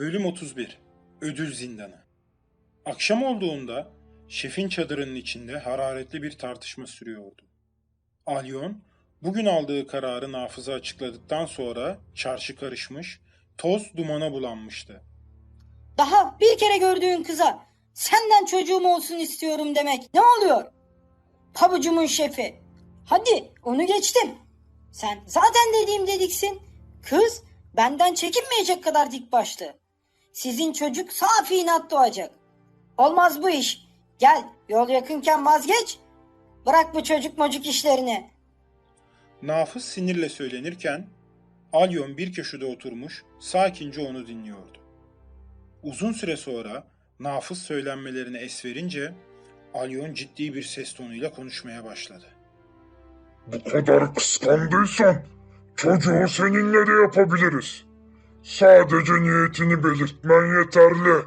Bölüm 31 Ödül Zindanı Akşam olduğunda şefin çadırının içinde hararetli bir tartışma sürüyordu. Alyon, bugün aldığı kararı nafıza açıkladıktan sonra çarşı karışmış, toz dumana bulanmıştı. Daha bir kere gördüğün kıza senden çocuğum olsun istiyorum demek ne oluyor? Pabucumun şefi. Hadi onu geçtim. Sen zaten dediğim dediksin. Kız benden çekinmeyecek kadar dik başlı. Sizin çocuk safi inat doğacak. Olmaz bu iş. Gel yol yakınken vazgeç. Bırak bu çocuk mocuk işlerini. Nafız sinirle söylenirken, Alyon bir köşede oturmuş, sakince onu dinliyordu. Uzun süre sonra Nafız söylenmelerine es verince, Alyon ciddi bir ses tonuyla konuşmaya başladı. Bu kadar kıskandıysan çocuğu seninle de yapabiliriz. Sadece niyetini belirtmen yeterli.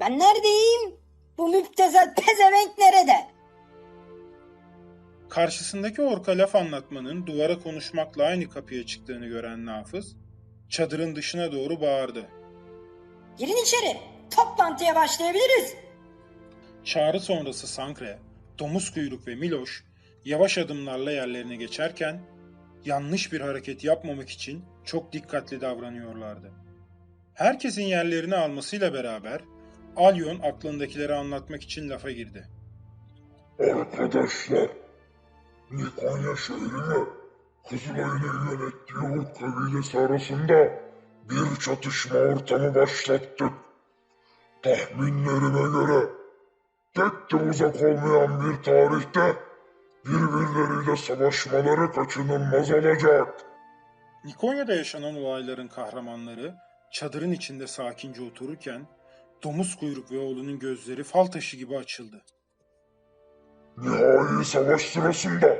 Ben neredeyim? Bu müptezel pezevenk nerede? Karşısındaki orka laf anlatmanın duvara konuşmakla aynı kapıya çıktığını gören Nafız, çadırın dışına doğru bağırdı. Girin içeri. Toplantıya başlayabiliriz. Çağrı sonrası Sankre, Domuz Kuyruk ve Miloş yavaş adımlarla yerlerine geçerken yanlış bir hareket yapmamak için çok dikkatli davranıyorlardı. Herkesin yerlerini almasıyla beraber Alyon aklındakileri anlatmak için lafa girdi. Arkadaşlar, Nikonya şehriyle Kızılay'ın yönettiği Urk kabilesi arasında bir çatışma ortamı başlattık. Tahminlerime göre pek de uzak olmayan bir tarihte birbirleriyle savaşmaları kaçınılmaz olacak. Nikonya'da yaşanan olayların kahramanları çadırın içinde sakince otururken Domuz Kuyruk ve oğlunun gözleri fal taşı gibi açıldı. Nihai savaş sırasında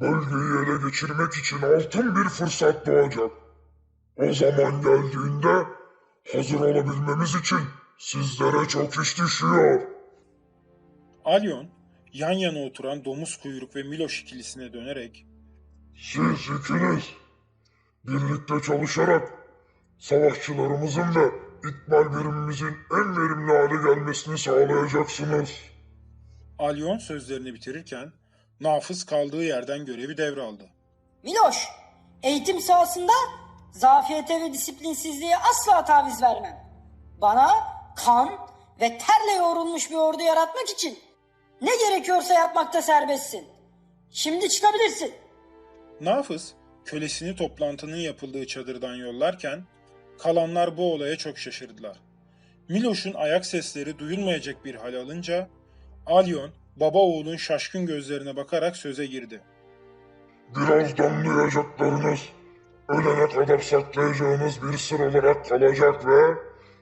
bölgeyi ele geçirmek için altın bir fırsat doğacak. O zaman geldiğinde hazır olabilmemiz için sizlere çok iş düşüyor. Alyon, yan yana oturan Domuz Kuyruk ve Miloş ikilisine dönerek Siz ikiniz birlikte çalışarak savaşçılarımızın ve ikmal birimimizin en verimli hale gelmesini sağlayacaksınız. Alyon sözlerini bitirirken Nafız kaldığı yerden görevi devraldı. Miloş, eğitim sahasında zafiyete ve disiplinsizliğe asla taviz vermem. Bana kan ve terle yoğrulmuş bir ordu yaratmak için ne gerekiyorsa yapmakta serbestsin. Şimdi çıkabilirsin. Nafız, kölesini toplantının yapıldığı çadırdan yollarken kalanlar bu olaya çok şaşırdılar. Miloş'un ayak sesleri duyulmayacak bir hal alınca Alyon baba oğulun şaşkın gözlerine bakarak söze girdi. Birazdan duyacaklarınız ölene kadar saklayacağınız bir sır olarak kalacak ve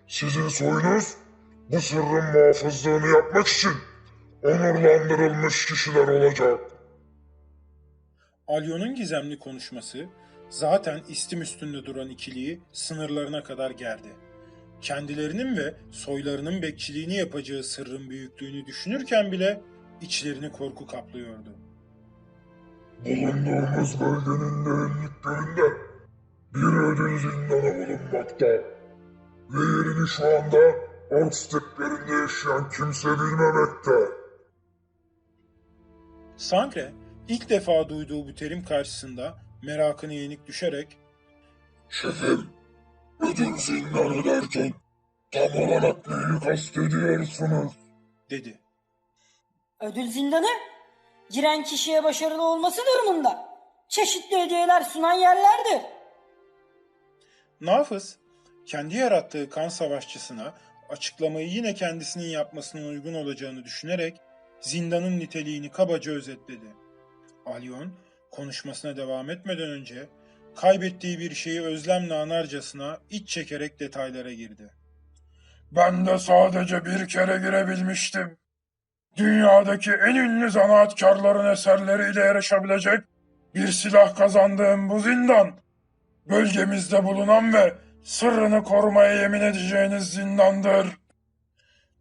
sizin soyunuz bu sırrın muhafızlığını yapmak için onurlandırılmış kişiler olacak. Alyon'un gizemli konuşması zaten istim üstünde duran ikiliyi sınırlarına kadar gerdi. Kendilerinin ve soylarının bekçiliğini yapacağı sırrın büyüklüğünü düşünürken bile içlerini korku kaplıyordu. Bulunduğumuz bölgenin derinliklerinde bir ödül zindanı bulunmakta. Ve yerini şu anda ork steplerinde yaşayan kimse bilmemekte. Sankre ilk defa duyduğu bu terim karşısında merakını yenik düşerek Şefim, ödül zindanı derken tam olarak neyi kastediyorsunuz? dedi. Ödül zindanı giren kişiye başarılı olması durumunda çeşitli hediyeler sunan yerlerdir. Nafız, kendi yarattığı kan savaşçısına açıklamayı yine kendisinin yapmasının uygun olacağını düşünerek zindanın niteliğini kabaca özetledi. Alyon, konuşmasına devam etmeden önce kaybettiği bir şeyi özlemle anarcasına iç çekerek detaylara girdi. Ben de sadece bir kere girebilmiştim. Dünyadaki en ünlü zanaatkarların eserleriyle yarışabilecek bir silah kazandığım bu zindan, bölgemizde bulunan ve sırrını korumaya yemin edeceğiniz zindandır.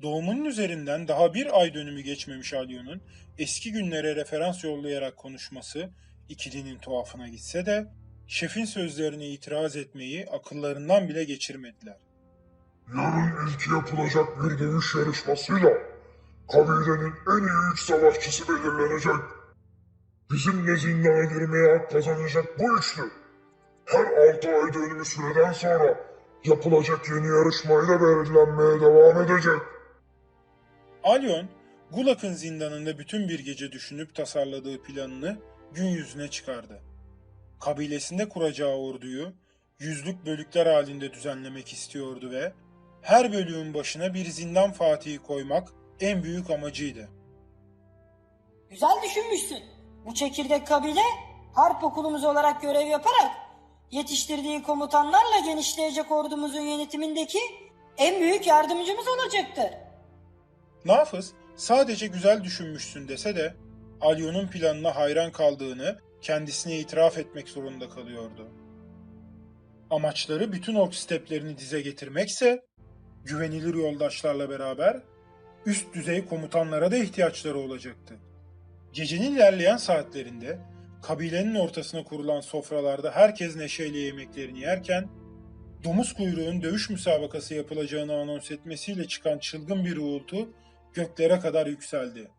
Doğumunun üzerinden daha bir ay dönümü geçmemiş Alyon'un eski günlere referans yollayarak konuşması ikilinin tuhafına gitse de şefin sözlerine itiraz etmeyi akıllarından bile geçirmediler. Yarın ilk yapılacak bir dövüş yarışmasıyla kabilenin en iyi üç savaşçısı belirlenecek. Bizimle zindana girmeye hak kazanacak bu üçlü. Her altı ay dönümü süreden sonra yapılacak yeni yarışmayla belirlenmeye devam edecek. Alyon, Gulak'ın zindanında bütün bir gece düşünüp tasarladığı planını gün yüzüne çıkardı. Kabilesinde kuracağı orduyu yüzlük bölükler halinde düzenlemek istiyordu ve her bölüğün başına bir zindan fatihi koymak en büyük amacıydı. Güzel düşünmüşsün. Bu çekirdek kabile harp okulumuz olarak görev yaparak yetiştirdiği komutanlarla genişleyecek ordumuzun yönetimindeki en büyük yardımcımız olacaktır. Nafız sadece güzel düşünmüşsün dese de Alyon'un planına hayran kaldığını kendisine itiraf etmek zorunda kalıyordu. Amaçları bütün ork steplerini dize getirmekse güvenilir yoldaşlarla beraber üst düzey komutanlara da ihtiyaçları olacaktı. Gecenin ilerleyen saatlerinde kabilenin ortasına kurulan sofralarda herkes neşeyle yemeklerini yerken domuz kuyruğun dövüş müsabakası yapılacağını anons etmesiyle çıkan çılgın bir uğultu göklere kadar yükseldi.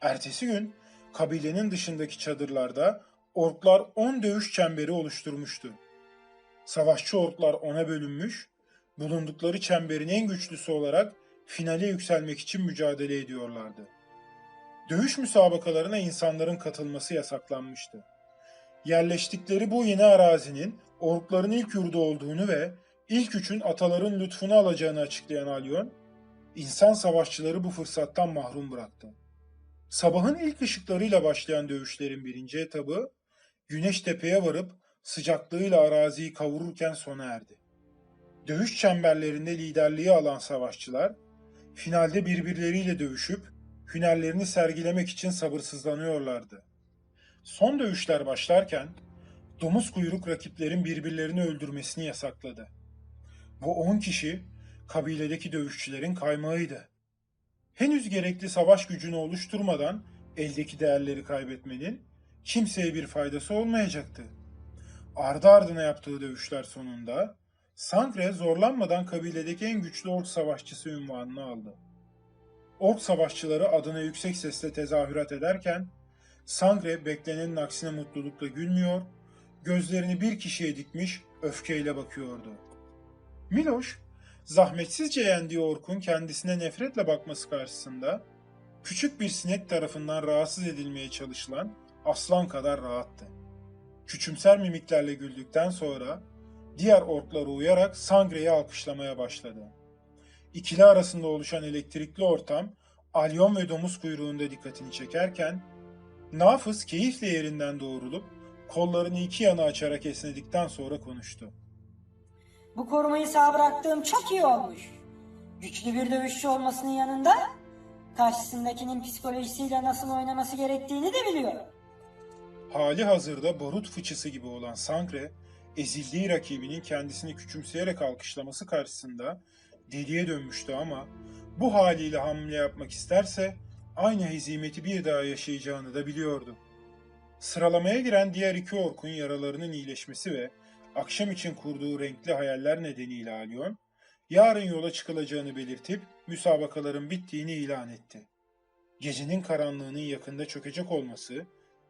Ertesi gün kabilenin dışındaki çadırlarda orklar 10 dövüş çemberi oluşturmuştu. Savaşçı orklar ona bölünmüş, bulundukları çemberin en güçlüsü olarak finale yükselmek için mücadele ediyorlardı. Dövüş müsabakalarına insanların katılması yasaklanmıştı. Yerleştikleri bu yeni arazinin orkların ilk yurdu olduğunu ve ilk üçün ataların lütfunu alacağını açıklayan Alyon, İnsan savaşçıları bu fırsattan mahrum bıraktı. Sabahın ilk ışıklarıyla başlayan dövüşlerin birinci etabı, güneş tepeye varıp sıcaklığıyla araziyi kavururken sona erdi. Dövüş çemberlerinde liderliği alan savaşçılar, finalde birbirleriyle dövüşüp hünerlerini sergilemek için sabırsızlanıyorlardı. Son dövüşler başlarken, domuz kuyruk rakiplerin birbirlerini öldürmesini yasakladı. Bu 10 kişi kabiledeki dövüşçülerin kaymağıydı. Henüz gerekli savaş gücünü oluşturmadan eldeki değerleri kaybetmenin kimseye bir faydası olmayacaktı. Ardı ardına yaptığı dövüşler sonunda Sangre zorlanmadan kabiledeki en güçlü ork savaşçısı unvanını aldı. Ork savaşçıları adına yüksek sesle tezahürat ederken Sangre beklenenin aksine mutlulukla gülmüyor, gözlerini bir kişiye dikmiş öfkeyle bakıyordu. Miloş zahmetsizce yendiği Orkun kendisine nefretle bakması karşısında küçük bir sinek tarafından rahatsız edilmeye çalışılan aslan kadar rahattı. Küçümser mimiklerle güldükten sonra diğer orklara uyarak Sangre'yi alkışlamaya başladı. İkili arasında oluşan elektrikli ortam Alyon ve domuz kuyruğunda dikkatini çekerken Nafız keyifle yerinden doğrulup kollarını iki yana açarak esnedikten sonra konuştu. Bu korumayı sağ bıraktığım çok iyi olmuş. Güçlü bir dövüşçü olmasının yanında karşısındakinin psikolojisiyle nasıl oynaması gerektiğini de biliyor. Hali hazırda barut fıçısı gibi olan Sangre, ezildiği rakibinin kendisini küçümseyerek alkışlaması karşısında deliye dönmüştü ama bu haliyle hamle yapmak isterse aynı hezimeti bir daha yaşayacağını da biliyordu. Sıralamaya giren diğer iki orkun yaralarının iyileşmesi ve akşam için kurduğu renkli hayaller nedeniyle Alyon, yarın yola çıkılacağını belirtip müsabakaların bittiğini ilan etti. Gecenin karanlığının yakında çökecek olması,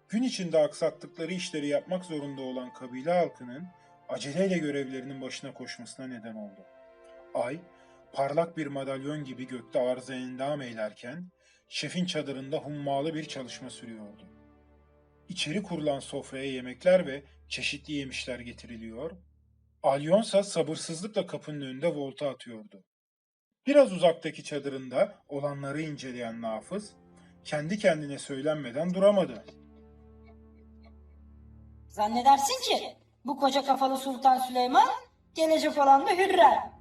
gün içinde aksattıkları işleri yapmak zorunda olan kabile halkının aceleyle görevlerinin başına koşmasına neden oldu. Ay, parlak bir madalyon gibi gökte arıza endam eylerken, şefin çadırında hummalı bir çalışma sürüyordu. İçeri kurulan sofraya yemekler ve çeşitli yemişler getiriliyor, Alyonsa sabırsızlıkla kapının önünde volta atıyordu. Biraz uzaktaki çadırında olanları inceleyen Nafız, kendi kendine söylenmeden duramadı. Zannedersin ki bu koca kafalı Sultan Süleyman gelecek olan da Hürrem.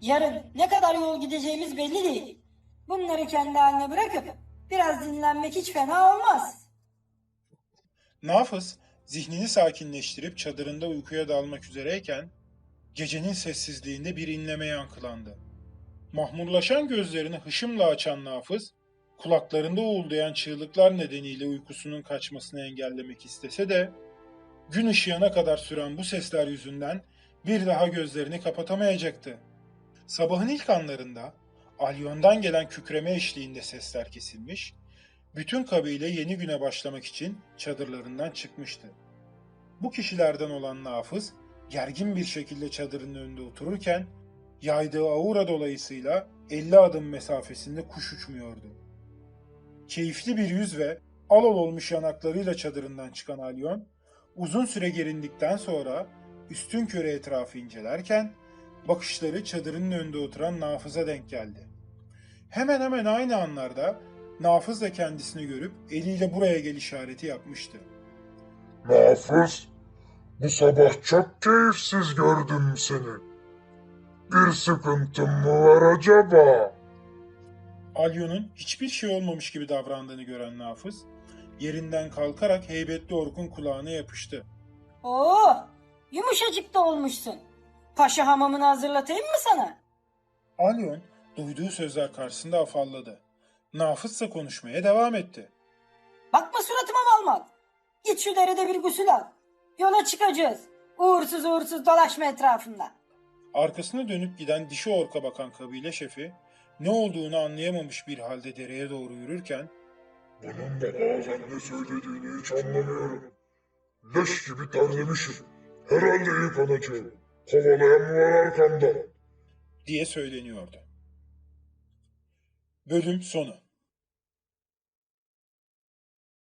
Yarın ne kadar yol gideceğimiz belli değil. Bunları kendi haline bırakıp biraz dinlenmek hiç fena olmaz. Nafız, zihnini sakinleştirip çadırında uykuya dalmak üzereyken, gecenin sessizliğinde bir inleme yankılandı. Mahmurlaşan gözlerini hışımla açan Nafız, kulaklarında uğuldayan çığlıklar nedeniyle uykusunun kaçmasını engellemek istese de, gün ışığına kadar süren bu sesler yüzünden bir daha gözlerini kapatamayacaktı. Sabahın ilk anlarında Alyon'dan gelen kükreme eşliğinde sesler kesilmiş, bütün kabile yeni güne başlamak için çadırlarından çıkmıştı. Bu kişilerden olan Nafız gergin bir şekilde çadırın önünde otururken yaydığı aura dolayısıyla 50 adım mesafesinde kuş uçmuyordu. Keyifli bir yüz ve alol olmuş yanaklarıyla çadırından çıkan Alyon, uzun süre gerindikten sonra üstün körü etrafı incelerken bakışları çadırın önünde oturan Nafız'a denk geldi. Hemen hemen aynı anlarda Nafız da kendisini görüp eliyle buraya gel işareti yapmıştı. Nafız, bu sabah çok keyifsiz gördüm seni. Bir sıkıntın mı var acaba? Alyon'un hiçbir şey olmamış gibi davrandığını gören Nafız, yerinden kalkarak heybetli Orkun kulağına yapıştı. Oo, yumuşacık da olmuşsun. Paşa hamamını hazırlatayım mı sana? Alyon duyduğu sözler karşısında afalladı. Nafız ise konuşmaya devam etti. Bakma suratıma malmal. Git şu derede bir gusül al. Yola çıkacağız. Uğursuz uğursuz dolaşma etrafında. Arkasına dönüp giden dişi orka bakan kabile şefi, ne olduğunu anlayamamış bir halde dereye doğru yürürken, Bunun da bazen ne söylediğini hiç anlamıyorum. Leş gibi terlemişim. Herhalde yıkanacağım. Kovalayan mı var arkamda? diye söyleniyordu. Bölüm sonu